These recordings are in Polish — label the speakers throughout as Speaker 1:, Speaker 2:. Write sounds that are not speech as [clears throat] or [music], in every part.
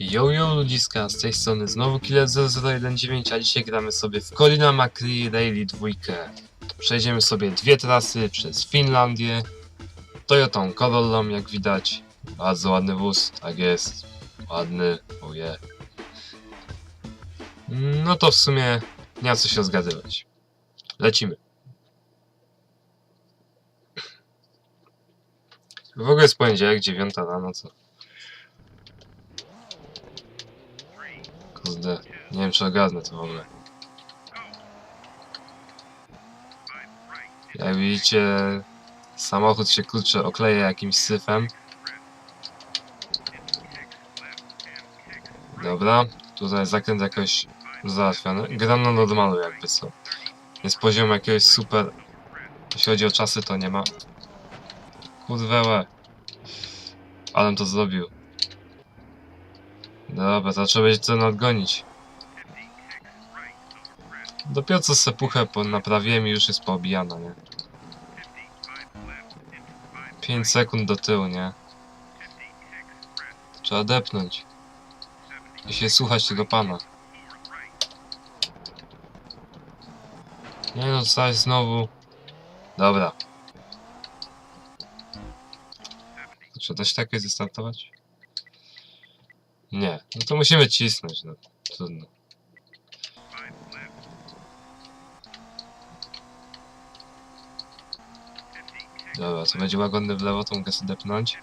Speaker 1: Yo yo ludziska, z tej strony znowu Killer 0019, a dzisiaj gramy sobie w Colina McCree Rally 2. Przejdziemy sobie dwie trasy przez Finlandię, Toyotą Corollą jak widać, bardzo ładny wóz, tak jest, ładny, oje. No to w sumie nie ma co się rozgadywać. Lecimy. W ogóle jest poniedziałek, 9 rano, co? Kurde, nie wiem czy ogarnę to w ogóle. Jak widzicie, samochód się kurczę okleja jakimś syfem. Dobra, tutaj zakręt jakoś załatwiony. Gram na normalu jakby co. Jest poziom jakiegoś super... Jeśli chodzi o czasy to nie ma. Kurwełe. Alem to zrobił. Dobra, to trzeba będzie to nadgonić. Dopiero co sepuchę po naprawiłem i już jest poobijana, nie? 5 sekund do tyłu, nie? Trzeba depnąć. I się słuchać tego pana. Nie no, coś znowu. Dobra. Da się takie zestartować? Nie, no to musimy cisnąć, no trudno. Dobra, to będzie łagodny w lewo, to mogę sobie depnąć.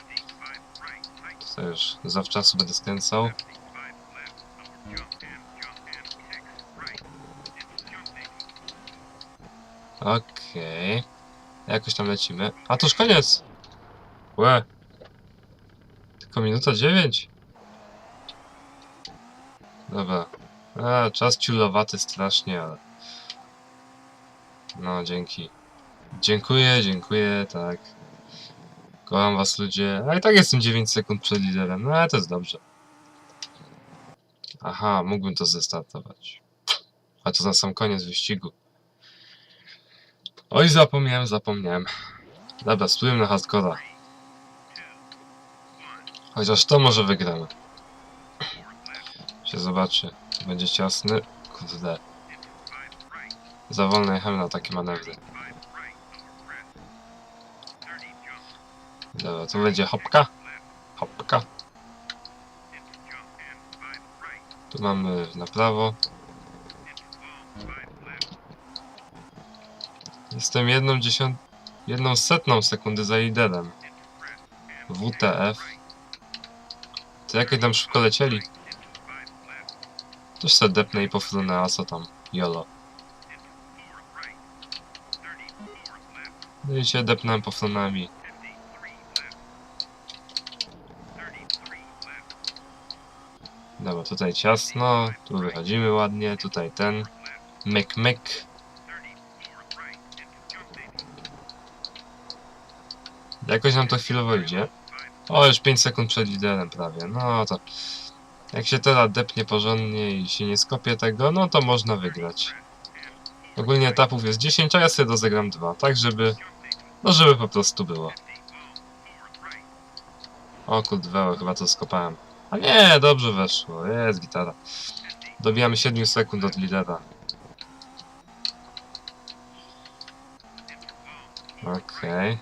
Speaker 1: Tutaj już zawczasu będę skręcał. Okej. Jakoś tam lecimy. A to już koniec! Łe! Tylko minuta dziewięć. Dobra. A, czas ciulowaty strasznie, ale... No, dzięki. Dziękuję, dziękuję, tak. Kocham was ludzie. A i tak jestem 9 sekund przed liderem, no ale to jest dobrze. Aha, mógłbym to zestartować. A to na sam koniec wyścigu. Oj, zapomniałem, zapomniałem. Dobra, spróbujmy na hardcora. Chociaż to może wygramy. Się zobaczy. Będzie ciasny. Kurde. Za wolno jechałem na takie manewry. Dobra, to będzie hopka. Hopka. Tu mamy na prawo. Jestem jedną dziesiąt... jedną setną sekundy za liderem. WTF. To jakoś tam szybko lecieli. Też se depnę i pofrunę, a co tam? Jolo. Wiecie, depnąłem pofrunami. Dobra, tutaj ciasno, tu wychodzimy ładnie, tutaj ten. Myk, myk. Jakoś nam to chwilowo idzie. O, już 5 sekund przed liderem prawie. No to... Jak się teraz depnie porządnie i się nie skopie tego, no to można wygrać. Ogólnie etapów jest 10, a ja sobie rozegram 2, tak żeby... No żeby po prostu było. O kurde, chyba to skopałem. A nie, dobrze weszło, jest gitara. Dobijamy 7 sekund od lidera. Okej.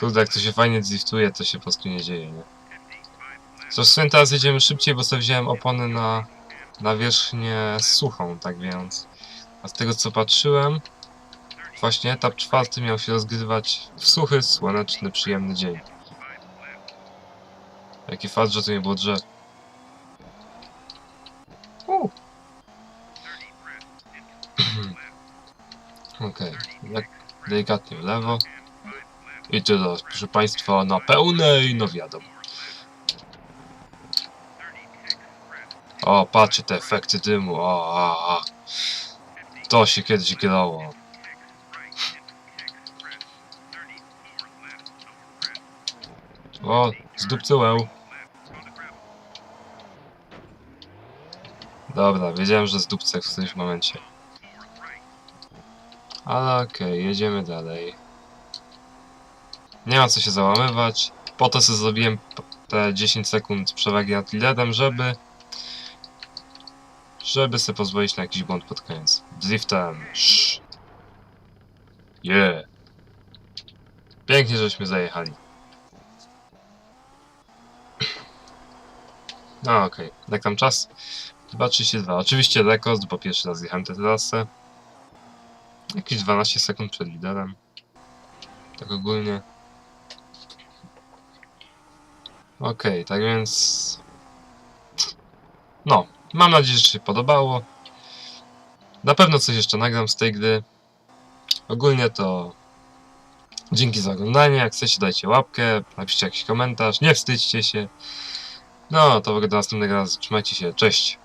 Speaker 1: Kurde, jak to się fajnie driftuje, to się po prostu nie dzieje, nie? Zresztą teraz jedziemy szybciej, bo sobie wziąłem opony na, na wierzchnię suchą, tak więc... A z tego co patrzyłem, właśnie etap czwarty miał się rozgrywać w suchy, słoneczny, przyjemny dzień. Jaki fakt, że tu nie było drzew. [clears throat] Okej, jak delikatnie w lewo. I teraz, proszę Państwa, na pełnej, no wiadomo. O, patrzcie te efekty dymu, o, a, a. To się kiedyś grało. O, zdupcyłem. Dobra, wiedziałem, że zdupcę w którymś momencie. Ale okej, jedziemy dalej. Nie ma co się załamywać. Po to sobie zrobiłem te 10 sekund przewagi nad liderem, żeby żeby sobie pozwolić na jakiś błąd pod koniec. Driftem. Sz. Yeah. Pięknie, żeśmy zajechali. [clears throat] No okej, jak tam czas? 2.32. Oczywiście rekord, bo pierwszy raz jechałem tę trasę. Jakieś 12 sekund przed liderem. Tak ogólnie. Okej, tak więc... No, mam nadzieję, że się podobało. Na pewno coś jeszcze nagram z tej gry. Ogólnie to... Dzięki za oglądanie. Jak chcecie, dajcie łapkę, napiszcie jakiś komentarz. Nie wstydźcie się. No, to do następnego razu. Trzymajcie się. Cześć.